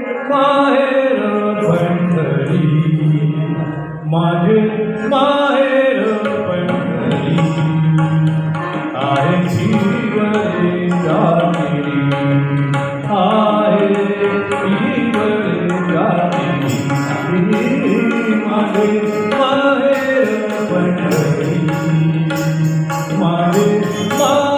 माहेर पंढरी माझे माहेर पंढरी आहे जीवने जाती आहे जीवने जाती माझे माहेर पंढरी माझे माहेर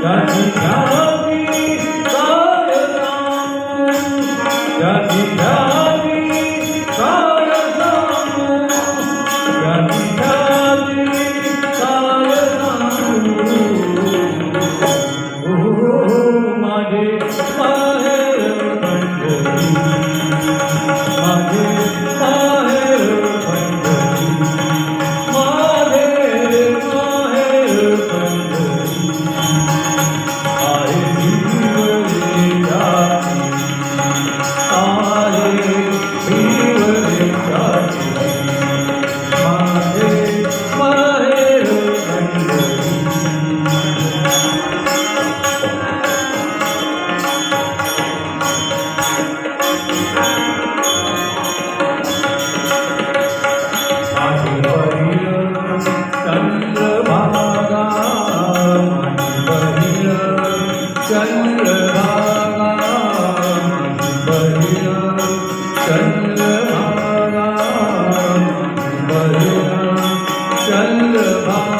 Tá de calor. Bye.